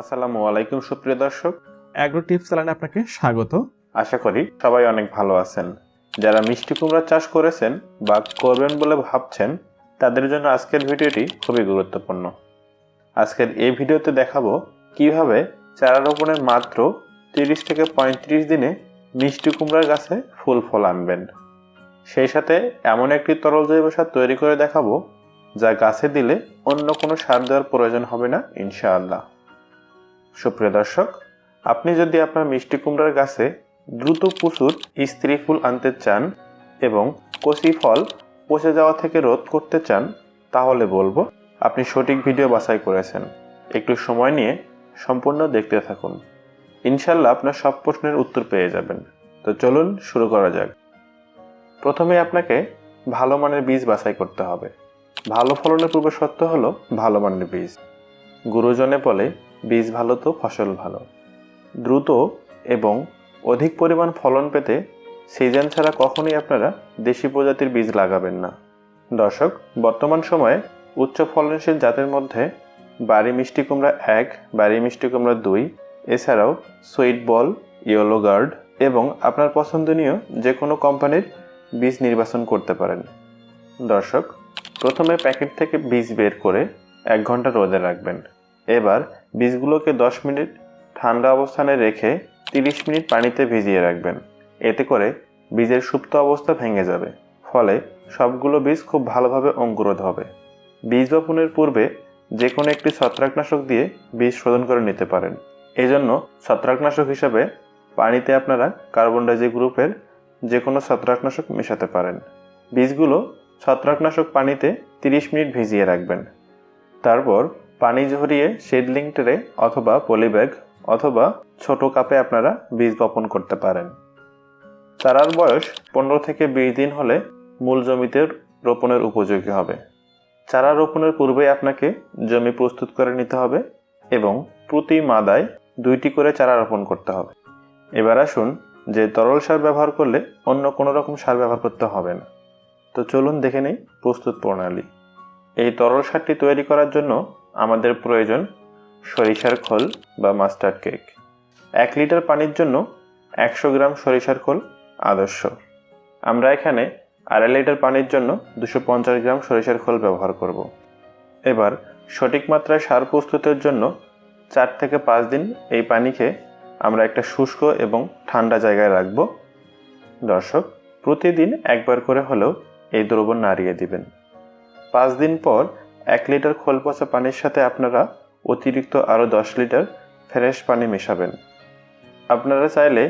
আসসালামু আলাইকুম সুপ্রিয় দর্শক। অ্যাগ্রো টিপস চ্যানেলে আপনাকে স্বাগত। আশা করি সবাই অনেক ভালো আছেন। যারা মিষ্টি কুমড়া চাষ করেছেন বা করবেন বলে ভাবছেন তাদের জন্য আজকের ভিডিওটি খুবই গুরুত্বপূর্ণ। আজকের এই ভিডিওতে দেখাবো কীভাবে চারা রোপণের মাত্র তিরিশ থেকে পঁয়ত্রিশ দিনে মিষ্টি কুমড়ার গাছে ফুল ফল আনবেন। সেই সাথে এমন একটি তরল জৈব সার তৈরি করে দেখাবো যা গাছে দিলে অন্য কোনো সার দেওয়ার প্রয়োজন হবে না ইনশাআল্লাহ। সুপ্রিয় দর্শক, আপনি যদি আপনার মিষ্টি কুমড়ার গাছে দ্রুত প্রচুর স্ত্রী ফুল আনতে চান এবং কচি ফল পচে যাওয়া থেকে রোধ করতে চান, তাহলে বলব আপনি সঠিক ভিডিও বাছাই করেছেন। একটু সময় নিয়ে সম্পূর্ণ দেখতে থাকুন। ইনশাল্লাহ আপনার সব প্রশ্নের উত্তর পেয়ে যাবেন। তো চলুন শুরু করা যাক। প্রথমে আপনাকে ভালো মানের বীজ বাছাই করতে হবে। ভালো ফলনের পূর্ব শর্ত হলো ভালো মানের বীজ। গুরুজনে বলে বীজ ভালো তো ফসল ভালো। দ্রুত এবং অধিক পরিমাণ ফলন পেতে সিজন ছাড়া কখনোই আপনারা দেশি প্রজাতির বীজ লাগাবেন না। দর্শক, বর্তমান সময়ে উচ্চ ফলনশীল জাতের মধ্যে বাড়ি মিষ্টি কুমড়া এক, বাড়ি মিষ্টি কুমড়া দুই, এছাড়াও সুইট বল, ইয়েলো গার্ড এবং আপনার পছন্দনীয় যে কোনো কোম্পানির বীজ নির্বাচন করতে পারেন। দর্শক, প্রথমে প্যাকেট থেকে বীজ বের করে এক ঘণ্টা রোদে রাখবেন। এবার বীজগুলোকে দশ মিনিট ঠান্ডা অবস্থানে রেখে তিরিশ মিনিট পানিতে ভিজিয়ে রাখবেন। এতে করে বীজের সুপ্ত অবস্থা ভেঙে যাবে। ফলে সবগুলো বীজ খুব ভালোভাবে অঙ্কুরোধ হবে। বীজ বপনের পূর্বে যে কোনো একটি ছত্রাকনাশক দিয়ে বীজ শোধন করে নিতে পারেন। এজন্য ছত্রাকনাশক হিসাবে পানিতে আপনারা কার্বন ডাইজি গ্রুপের যে কোনো ছত্রাকনাশক মেশাতে পারেন। বীজগুলো ছত্রাকনাশক পানিতে তিরিশ মিনিট ভিজিয়ে রাখবেন। তারপর পানি ঝরিয়ে শেডলিং ট্রে অথবা পলিব্যাগ অথবা ছোট কাপে আপনারা বীজ বপন করতে পারেন। চারার বয়স পনেরো থেকে বিশ দিন হলে মূল জমিতে রোপণের উপযোগী হবে। চারা রোপণের পূর্বে আপনাকে জমি প্রস্তুত করে নিতে হবে এবং প্রতি মাদায় দুইটি করে চারা রোপণ করতে হবে। এবার আসুন যে তরল সার ব্যবহার করলে অন্য কোনো রকম সার ব্যবহার করতে হবে না। তো চলুন দেখে নেই প্রস্তুত প্রণালী। এই তরল সারটি তৈরি করার জন্য আমাদের প্রয়োজন সরিষার খোল বা মাস্টার্ড কেক। এক লিটার পানির জন্য একশো গ্রাম সরিষার খোল আদর্শ। আমরা এখানে আড়াই লিটার পানির জন্য দুশো পঞ্চাশ গ্রাম সরিষার খোল ব্যবহার করব। এবার সঠিক মাত্রায় সার প্রস্তুতের জন্য চার থেকে পাঁচ দিন এই পানিকে আমরা একটা শুষ্ক এবং ঠান্ডা জায়গায় রাখব। দর্শক, প্রতিদিন একবার করে হলেও এই দ্রবণ নাড়িয়ে দিবেন। পাঁচ দিন পর এক লিটার খোল পচা পানির সাথে আপনারা অতিরিক্ত আরও দশ লিটার ফ্রেশ পানি মেশাবেন। আপনারা চাইলে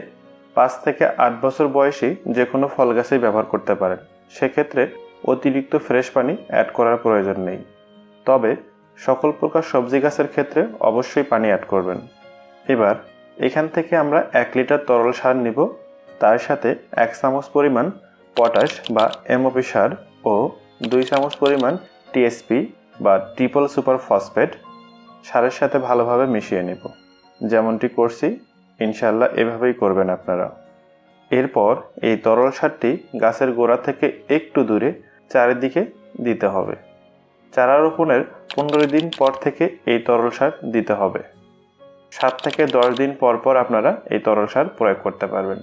পাঁচ থেকে আট বছর বয়সী যে কোনো ফল গাছেই ব্যবহার করতে পারেন। সেক্ষেত্রে অতিরিক্ত ফ্রেশ পানি অ্যাড করার প্রয়োজন নেই। তবে সকল প্রকার সবজি গাছের ক্ষেত্রে অবশ্যই পানি অ্যাড করবেন। এবার এখান থেকে আমরা এক লিটার তরল সার নিব। তার সাথে এক চামচ পরিমাণ পটাশ বা এমওপি সার ও দুই চামচ পরিমাণ টিএসপি বা ট্রিপল সুপার ফসফেট সারের সাথে ভালোভাবে মিশিয়ে নেব। যেমনটি করছি ইনশাল্লাহ এভাবেই করবেন আপনারা। এরপর এই তরল সারটি গাছের গোড়া থেকে একটু দূরে চারিদিকে দিতে হবে। চারা রোপণের পনেরো দিন পর থেকে এই তরল সার দিতে হবে। সাত থেকে দশ দিন পর পর আপনারা এই তরল সার প্রয়োগ করতে পারবেন।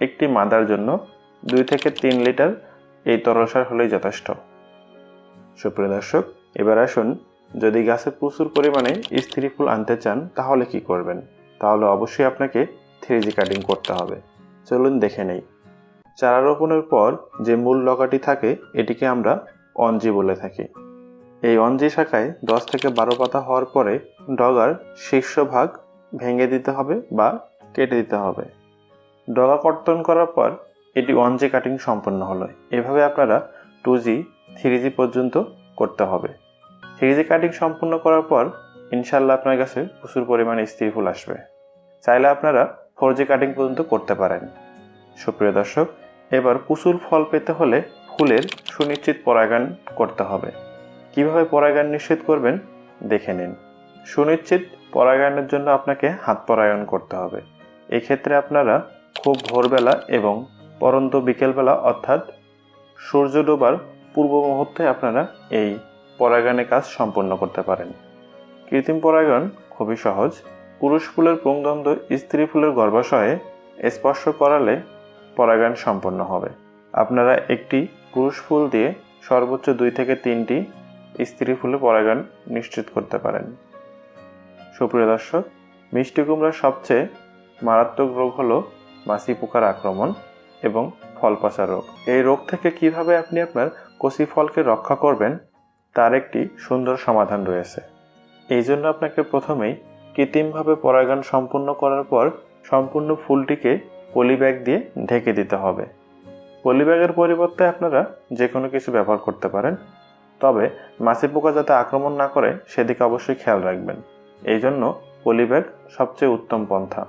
একটি মাদার জন্য দুই থেকে তিন লিটার এই তরল সার হলেই যথেষ্ট। সুপ্রিয় দর্শক এবার আসুন, যদি গাছে প্রচুর পরিমাণে স্ত্রী ফুল আনতে চান, তাহলে কি করবেন? তাহলে অবশ্যই আপনাকে থ্রি জি কাটিং করতে হবে। চলুন দেখে নেই। চারা রোপণের পর যে মূল লগাটি থাকে, এটিকে আমরা অঞ্জি বলে থাকি। এই অঞ্জি শাখায় দশ থেকে বারো পাতা হওয়ার পরে ডগার শীর্ষভাগ ভেঙে দিতে হবে বা কেটে দিতে হবে। ডগা কর্তন করার পর এটি ওয়ান জি কাটিং সম্পন্ন হলো। এভাবে আপনারা টু জি, থ্রি জি পর্যন্ত করতে হবে। থ্রি জি কাটিং সম্পূর্ণ করার পর ইনশাল্লাহ আপনার কাছে প্রচুর পরিমাণে স্ত্রী ফুল আসবে। চাইলে আপনারা ফোর জি কাটিং পর্যন্ত করতে পারেন। সুপ্রিয় দর্শক, এবার প্রচুর ফল পেতে হলে ফুলের সুনিশ্চিত পরাগায়ন করতে হবে। কীভাবে পরাগায়ন নিশ্চিত করবেন? দেখে নিন। সুনিশ্চিত পরাগায়নের জন্য আপনাকে হাত পরাগায়ন করতে হবে। এক্ষেত্রে আপনারা খুব ভোরবেলা এবং পরন্ত বিকেলবেলা অর্থাৎ সূর্য ডোবার পূর্ব মুহূর্তে আপনারা এই পরাগায়নের কাজ সম্পন্ন করতে পারেন। কৃত্রিম পরাগায়ন খুবই সহজ। পুরুষ ফুলের পুংদন্দ স্ত্রী ফুলের গর্ভাশয়ে স্পর্শ করালে পরাগায়ন সম্পন্ন হবে। আপনারা একটি পুরুষ ফুল দিয়ে সর্বোচ্চ দুই থেকে তিনটি স্ত্রী ফুলে পরাগায়ন নিশ্চিত করতে পারেন। সুপ্রিয় দর্শক, মিষ্টি কুমড়ার সবচেয়ে মারাত্মক রোগ হলো মাছি পোকার আক্রমণ এবং ফল পচা রোগ। এই রোগ থেকে কীভাবে আপনি আপনার কচি ফলকে রক্ষা করবেন তার একটি সুন্দর সমাধান রয়েছে। এই জন্য আপনাকে প্রথমেই কৃত্রিমভাবে পরাগায়ন সম্পূর্ণ করার পর সম্পূর্ণ ফুলটিকে পলিব্যাগ দিয়ে ঢেকে দিতে হবে। পলিব্যাগের পরিবর্তে আপনারা যে কোনো কিছু ব্যবহার করতে পারেন। তবে মাছি পোকা যাতে আক্রমণ না করে, সেদিকে অবশ্যই খেয়াল রাখবেন। এই জন্য পলিব্যাগ সবচেয়ে উত্তম পন্থা।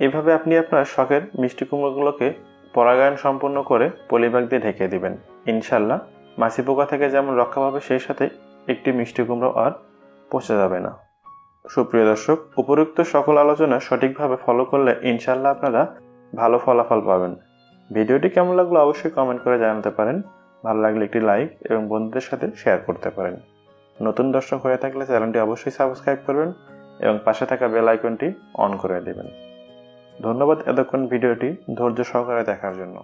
এভাবে আপনি আপনার শখের মিষ্টি কুমড়োগুলোকে পরাগায়ন সম্পূর্ণ করে পলিব্যাগ দিয়ে ঢেকে দিবেন। ইনশাল্লাহ মাছি পোকা থেকে যেমন রক্ষা পাবে, সেই সাথে একটি মিষ্টি কুমড়ো আর পচে যাবে না। সুপ্রিয় দর্শক, উপরোক্ত সকল আলোচনা সঠিকভাবে ফলো করলে ইনশাল্লাহ আপনারা ভালো ফলাফল পাবেন। ভিডিওটি কেমন লাগল অবশ্যই কমেন্ট করে জানাতে পারেন। ভালো লাগলে একটি লাইক এবং বন্ধুদের সাথে শেয়ার করতে পারেন। নতুন দর্শক হয়ে থাকলে চ্যানেলটি অবশ্যই সাবস্ক্রাইব করবেন এবং পাশে থাকা বেল আইকনটি অন করে দেবেন। ধন্যবাদ এতক্ষণ ভিডিওটি ধৈর্য সহকারে দেখার জন্য।